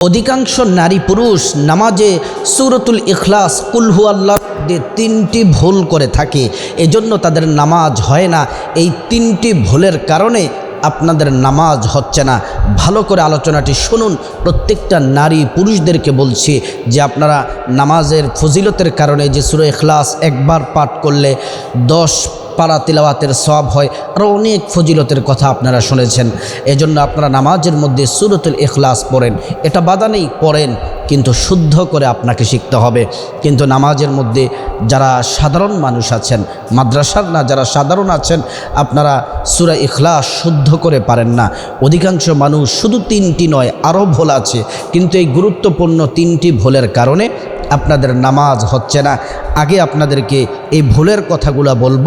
অধিকাংশ নারী পুরুষ নামাজে সুরতুল ইখলাস কুলহু আল্লাহ তিনটি ভুল করে থাকে। এজন্য তাদের নামাজ হয় না। এই তিনটি ভুলের কারণে আপনাদের নামাজ হচ্ছে না। ভালো করে আলোচনাটি শুনুন। প্রত্যেকটা নারী পুরুষদেরকে বলছি যে আপনারা নামাজের ফজিলতের কারণে যে সুর এখলাস একবার পাঠ করলে দশ পারা তিলাওয়াতের সব হয়। আরও অনেক ফজিলতের কথা আপনারা শুনেছেন। এজন্য আপনারা নামাজের মধ্যে সুরতুল এখলাস পড়েন। এটা বাধা নেই, পড়েন। কিন্তু শুদ্ধ করে আপনাকে শিখতে হবে। কিন্তু নামাজের মধ্যে যারা সাধারণ মানুষ আছেন মাদ্রাসার না যারা সাধারণ আছেন, আপনারা সুরা ইখলাস শুদ্ধ করে পারেন না। অধিকাংশ মানুষ শুধু তিনটি নয়, আরও ভুল আছে। কিন্তু এই গুরুত্বপূর্ণ তিনটি ভুলের কারণে আপনাদের নামাজ হচ্ছে না। আগে আপনাদেরকে এই ভুলের কথাগুলো বলব,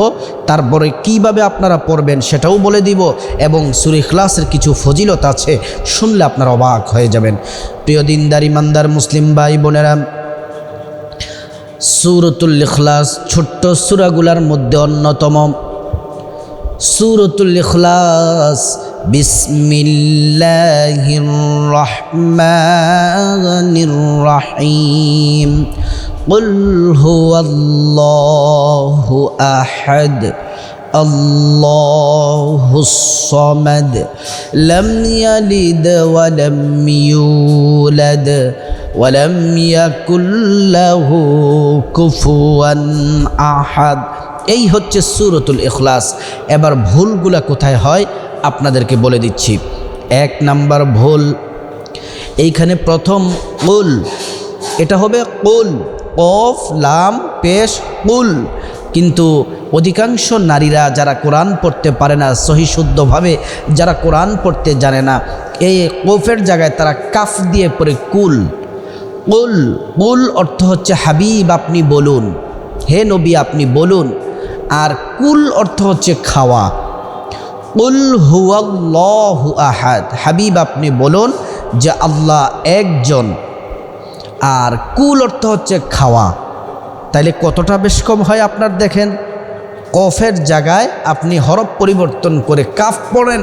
তারপরে কীভাবে আপনারা পড়বেন সেটাও বলে দিব এবং সুরি ক্লাসের কিছু ফজিলত আছে, শুনলে আপনারা অবাক হয়ে যাবেন। প্রিয় দিনদার ইমানদার মুসলিম ভাই বোনেরা সুরতুল ইখলাস ছোট্ট সুরাগুলার মধ্যে অন্যতম সুরতুল ইখলাস বিসমিল্লাহির রহমানির রহিম قل هو الله أحد الله الصمد لم يلد ولم يولد ولم يكن له كفوا أحد এই হচ্ছে সুরতুল ইখলাস এবার ভুলগুলা কোথায় হয় আপনাদেরকে বলে দিচ্ছি এক নাম্বার ভুল এইখানে প্রথম কুল এটা হবে কুল কফ লাম পেশ কুল কিন্তু অধিকাংশ নারীরা যারা কোরআন পড়তে পারে না, সহি শুদ্ধভাবে যারা কোরআন পড়তে জানে না, এই কোফের জায়গায় তারা কাফ দিয়ে পড়ে কুল। কুল কুল অর্থ হচ্ছে হাবিব আপনি বলুন, হে নবী আপনি বলুন, আর কুল অর্থ হচ্ছে খাওয়া। কুল হুয়াল্লাহু আহাদ, হাবিব আপনি বলুন যে আল্লাহ একজন, আর কুল অর্থ হচ্ছে খাওয়া। তাইলে কতটা বেশ কম হয় আপনার দেখেন? কফের জায়গায় আপনি হরফ পরিবর্তন করে কাফ পড়েন,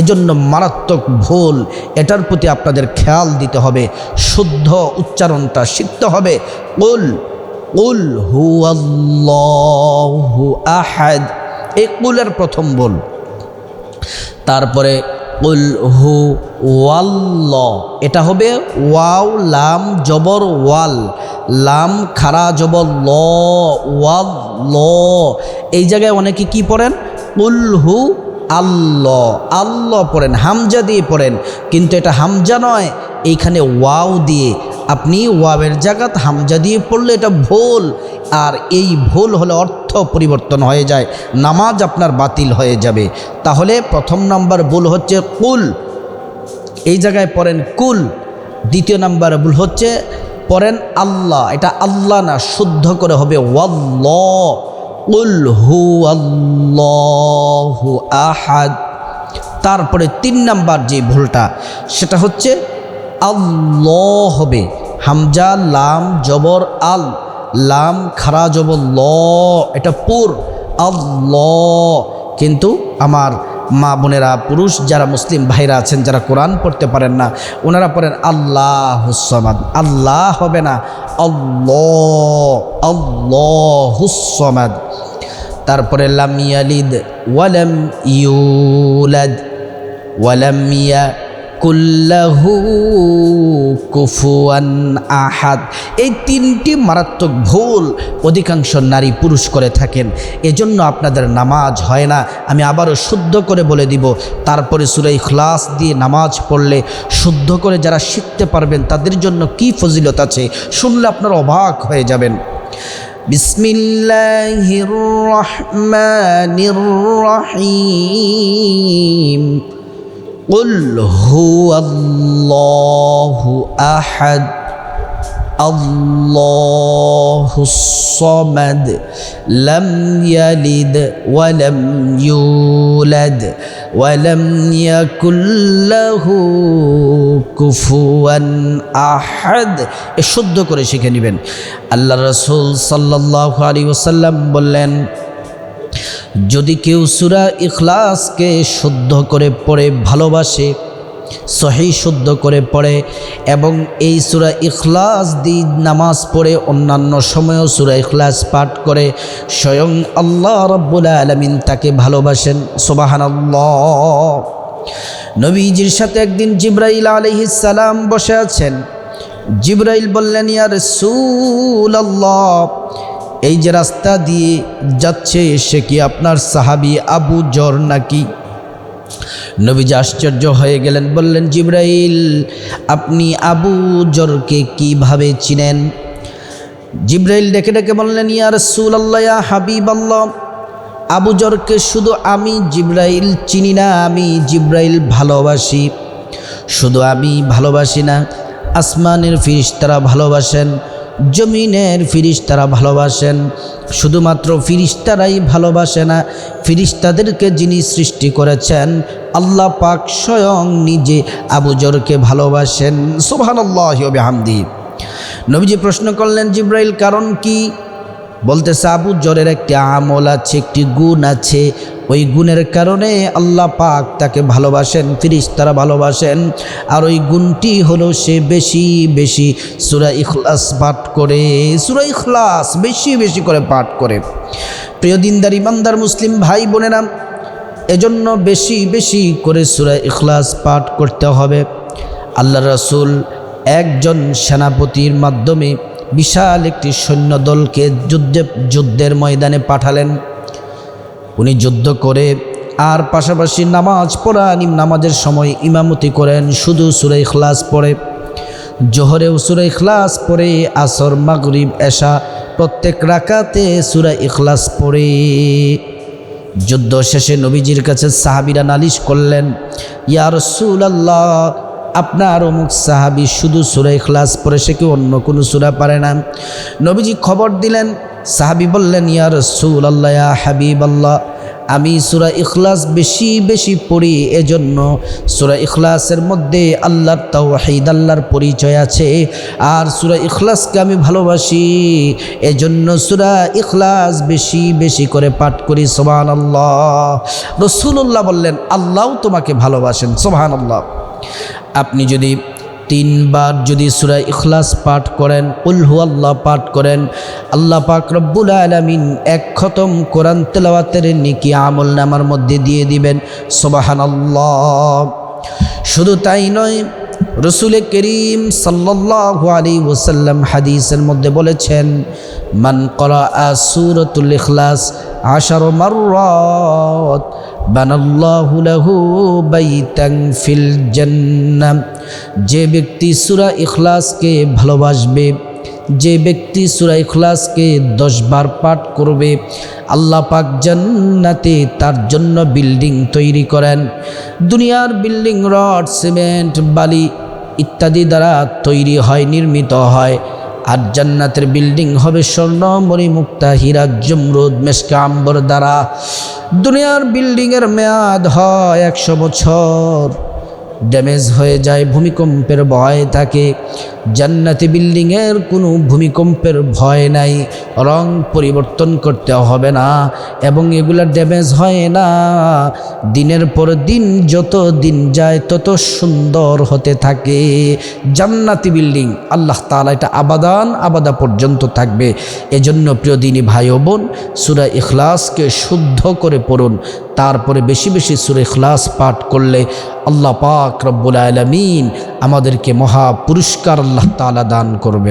এজন্য মারাত্মক ভুল। এটার প্রতি আপনাদের খেয়াল দিতে হবে, শুদ্ধ উচ্চারণটা শিখতে হবে। কুল কুল হু আহাদ। এই কুলের প্রথম বল তারপরে উল হু ওয়াল্ল এটা হবে ওয়াও, লাম, জবর, ওয়াল। লাম খারা জবর, ল, ওয়াল, ল। এই জায়গায় অনেকে কি পড়েন? উল হু আল্লাহ। আল্লাহ পড়েন, হামজা দিয়ে পড়েন। কিন্তু এটা হামজা নয়, এইখানে ওয়াও দিয়ে। আপনি ওয়াবের জায়গাত হামজা দিয়ে পড়লে এটা ভুল। আর এই ভুল হলে অর্থ পরিবর্তন হয়ে যায়, নামাজ আপনার বাতিল হয়ে যাবে। তাহলে প্রথম নাম্বার ভুল হচ্ছে কুল। এই জায়গায় পড়েন কুল। দ্বিতীয় নাম্বার ভুল হচ্ছে পড়েন আল্লাহ। এটা আল্লাহ না, শুদ্ধ করে হবে ওয়াল্ল উল হু আল্লাহু আহাদ। তারপরে তিন নাম্বার যে ভুলটা, সেটা হচ্ছে আল্লাহ হবে। হামজা, লাম, জবর, আল। লাম খারা জবর ল এটা পুর, আল্লাহ। কিন্তু আমার মা বোনেরা, পুরুষ যারা মুসলিম ভাইরা আছেন, যারা কোরআন পড়তে পারেন না, ওনারা পড়েন আল্লাহ হুসমাদ আল্লাহ হবে না, আল্লাহ আল্লাহ হুসমাদ তারপরে লাম ইয়ালিদ, ওয়ালাম ইউলাদ, ওয়ালাম কুল্লাহু কুফুয়ান আহাদ। এই তিনটি মারাত্মক ভুল অধিকাংশ নারী পুরুষ করে থাকেন। এজন্য আপনাদের নামাজ হয় না। আমি আবারও শুদ্ধ করে বলে দিব, তারপরে সুরে ইখলাস দিয়ে নামাজ পড়লে শুদ্ধ করে যারা শিখতে পারবেন, তাদের জন্য কি ফজিলত আছে শুনলে আপনারা অবাক হয়ে যাবেন। বিসমিল্লাহির রহমানির রহিম। قل هو الله احد الله الصمد لم يلد ولم يولد ولم يكن له কুফুয়ান আহাদ এ শুদ্ধ করে শিখে নেবেন আল্লাহ রসুল সাল্লাহ আলী ওসাল্লাম বললেন যদি কেউ সুরা ইখলাসকে শুদ্ধ করে পড়ে, ভালোবাসে, সহি শুদ্ধ করে পড়ে এবং এই সুরা ইখলাস দি নামাজ পড়ে, অন্যান্য সময়ও সুরা ইখলাস পাঠ করে, স্বয়ং আল্লাহ রব্বুল আলমিন তাকে ভালোবাসেন। সোবাহান নবীজির সাথে একদিন জিব্রাইল আলহিসাল্লাম বসে আছেন। জিব্রাইল বললেন ইয়ার সুল আল্লাহ এই যে রাস্তা দিয়ে যাচ্ছে, সে কি আপনার সাহাবি আবু জর নাকি? নবীজি আশ্চর্য হয়ে গেলেন, বললেন, জিব্রাইল, আপনি আবু জরকে কীভাবে চিনেন? জিব্রাইল ডেকে ডেকে বললেন, ইয়া রসুল আল্লাহ হাবিব আল্লাহ আবু জরকে শুধু আমি জিব্রাইল চিনি না, আমি জিব্রাইল ভালোবাসি। শুধু আমি ভালোবাসি না, আসমানের ফিরিস্তারা ভালোবাসেন জমিনের ফিরিস্তারা ভালোবাসেন। শুধুমাত্র ফিরিস্তারাই ভালোবাসে না, ফিরিস্তাদেরকে যিনি সৃষ্টি করেছেন, আল্লাহ পাক স্বয়ং নিজে আবুজরকে ভালোবাসেন। সুবহানাল্লাহি হামদি নবীজি প্রশ্ন করলেন, জিব্রাইল, কারণ কি? বলতেছে, আবু জরের একটি আমল আছে, একটি গুণ আছে ওই গুণের কারণে আল্লাহ পাক তাকে ভালোবাসেন ফিরিস্তারা ভালোবাসেন। আর ওই গুণটি হলো সে বেশি বেশি সুরা ইখলাস পাঠ করে, সুরা ইখলাস বেশি বেশি করে পাঠ করে। প্রিয় দিনদার, ইমানদার মুসলিম ভাই বোনেরা, এজন্য বেশি বেশি করে সুরা ইখলাস পাঠ করতে হবে। আল্লাহ রসুল একজন সেনাপতির মাধ্যমে বিশাল একটি সৈন্যদলকে যুদ্ধে, যুদ্ধের ময়দানে পাঠালেন। উনি যুদ্ধ করে আর পাশাপাশি নামাজ পড়ান নামাজের সময় ইমামতি করেন, শুধু সুরে ইখলাস পড়ে। জোহরেও সুরে ইখলাস পড়ে, আসর, মাগরিব, এশা, প্রত্যেক রাকাতে সুরা ইখলাস পড়ে। যুদ্ধ শেষে নবীজির কাছে সাহাবিরা নালিশ করলেন ইয়ার আল্লাহ আপনার অমুক সাহাবি শুধু সুরা ইখলাস পড়ে, সে কি অন্য কোনো সুরা পারে না? নবীজি খবর দিলেন সাহাবি বললেন ইয়ার রসুল আল্লাহ ইয়া হাবিব আল্লাহ আমি সুরা ইখলাস বেশি বেশি পড়ি, এজন্য সুরা ইখলাসের মধ্যে আল্লাহর তাওহিদ, আল্লাহর পরিচয় আছে। আর সুরা ইখলাসকে আমি ভালোবাসি, এজন্য সুরা ইখলাস বেশি বেশি করে পাঠ করি সোহান আল্লাহ রসুল্লাহ বললেন আল্লাহও তোমাকে ভালোবাসেন সোহান আল্লাহ আপনি যদি তিনবার যদি সুরা ইখলাস পাঠ করেন উলহু আল্লাহ পাঠ করেন, আল্লাহ পাক রব্বুল আলমিন এক খতম কোরআন তেলাওয়াতের নিকি আমল নামার মধ্যে দিয়ে দিবেন। সোবাহান আল্লাহ শুধু তাই নয়, রসুলে করিম সাল্লাহ আলী ওসাল্লাম হাদিসের মধ্যে বলেছেন, মান করা সুরতুল ইখলাস আশার মাররাত বানাল্লাহু লাহু বাইতান ফিল জান্নাহ। যে ব্যক্তি সূরা ইখলাসকে ভালোবাসবে, যে ব্যক্তি সূরা ইখলাসকে দশবার পাঠ করবে, আল্লাহ পাক জান্নাতে তার জন্য বিল্ডিং তৈরি করেন। দুনিয়ার বিল্ডিং, রড, সিমেন্ট, বালি ইত্যাদি দ্বারা তৈরি হয়, নির্মিত হয়। আর জান্নাতের বিল্ডিং হবে স্বর্ণ মণিমুক্তা হীরা জমরুদ মেসকাম্বর দ্বারা। দুনিয়ার বিল্ডিংয়ের মেয়াদ হয় একশো বছর। ড্যামেজ হয়ে যায় ভূমিকম্পের ভয় থাকে জান্নাতি বিল্ডিংয়ের কোনো ভূমিকম্পের ভয় নাই, রং পরিবর্তন করতে হবে না, এবং এগুলো ড্যামেজ হয় না। দিনের পর দিন যত দিন যায় তত সুন্দর হতে থাকে। জান্নাতি বিল্ডিং, আল্লাহ তালা এটা আবাদান, আবাদা পর্যন্ত থাকবে। এজন্য প্রিয় দিনী ভাই বোন, সুরা ইখলাসকে শুদ্ধ করে পড়ুন। তারপরে বেশি বেশি সুরে খ্লাস পাঠ করলে আল্লাহ পাক রব্বুল আলমিন আমাদেরকে মহা পুরস্কার আল্লাহ তালা দান করবেন।